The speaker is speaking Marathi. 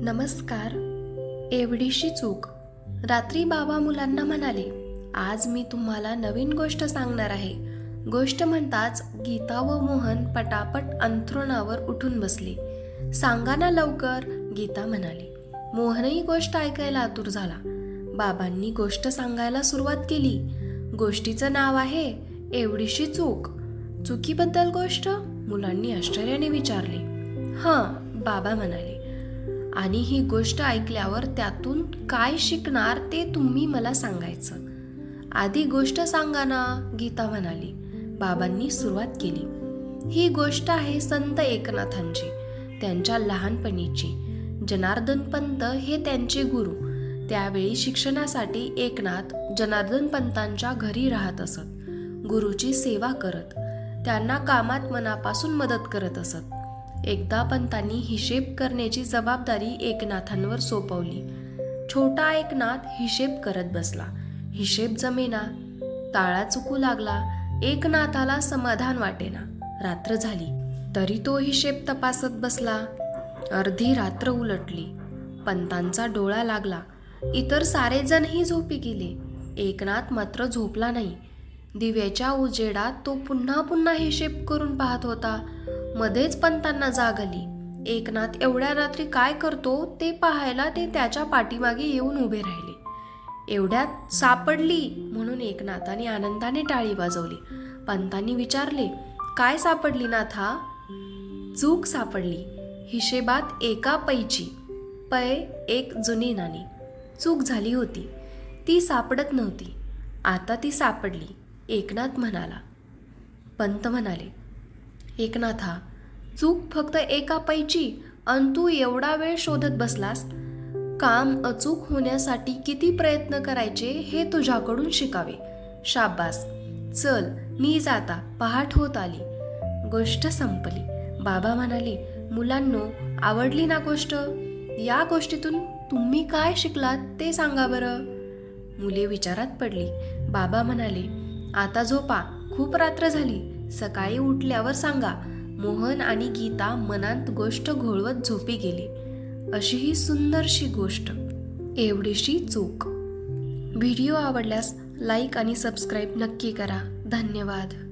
नमस्कार. एवढीशी चूक. रात्री बाबा मुलांना म्हणाले आज मी तुम्हाला नवीन गोष्ट सांगणार आहे. गोष्ट म्हणताच गीता व मोहन पटापट अंथरुणावर उठून बसले. सांगा ना लवकर गीता म्हणाली. मोहनही गोष्ट ऐकायला आतुर झाला. बाबांनी गोष्ट सांगायला सुरुवात केली. गोष्टीचं नाव आहे एवढीशी चूक. चुकीबद्दल गोष्ट? मुलांनी आश्चर्याने विचारले. हां बाबा म्हणाले. आणि ही गोष्ट ऐकल्यावर त्यातून काय शिकणार ते तुम्ही मला सांगायचं. आधी गोष्ट सांगा ना गीता म्हणाली. बाबांनी सुरुवात केली. ही गोष्ट आहे संत एकनाथांची त्यांच्या लहानपणीची. जनार्दन पंत हे त्यांचे गुरु. त्यावेळी शिक्षणासाठी एकनाथ जनार्दन पंतांच्या घरी राहत असत. गुरुची सेवा करत. त्यांना कामात मनापासून मदत करत असत. एकदा पंतांनी हिशेब करण्याची जबाबदारी एकनाथांवर सोपवली. छोटा एकनाथ हिशेब करत बसला. हिशेब जमेना. ताळा चुकू लागला. एकनाथाला समाधान वाटेना. रात्र झाली. तरी तो हिशेब तपासत बसला. अर्धी रात्र उलटली. पंतांचा डोळा लागला. इतर सारेजणही झोपी गेले. एकनाथ मात्र झोपला नाही. दिव्याच्या उजेडात तो पुन्हा पुन्हा हिशेब करून पाहत होता. मध्येच पंतांना जाग आली. एकनाथ एवढ्या रात्री काय करतो ते पाहायला ते त्याच्या पाठीमागे येऊन उभे राहिले. एवढ्यात सापडली म्हणून एकनाथाने आनंदाने टाळी वाजवली. पंतांनी विचारले काय सापडली नाथा? चूक सापडली. हिशेबात एका पैची. पै एक जुनी नाणी. चूक झाली होती. ती सापडत नव्हती. आता ती सापडली एकनाथ म्हणाला. पंत म्हणाले एकनाथा चूक फक्त एका पैची अन तू एवढा वेळ शोधत बसलास? काम अचूक होण्यासाठी किती प्रयत्न करायचे हे तुझ्याकडून शिकावे. शाबास. चल मी जाता. पहाट होत आली. गोष्ट संपली. बाबा म्हणाले मुलांनो आवडली ना गोष्ट? या गोष्टीतून तुम्ही काय शिकलात ते सांगा बरं. मुले विचारात पडली. बाबा म्हणाले आता झोपा. खूप रात्र झाली. सकाळी उठल्यावर सांगा मोहन आणि गीता मनात गोष्ट घोळवत झोपी गेली. अशी ही सुंदरशी गोष्ट. एवढीशी चूक. व्हिडिओ आवडल्यास लाईक आणि सबस्क्राईब नक्की करा. धन्यवाद.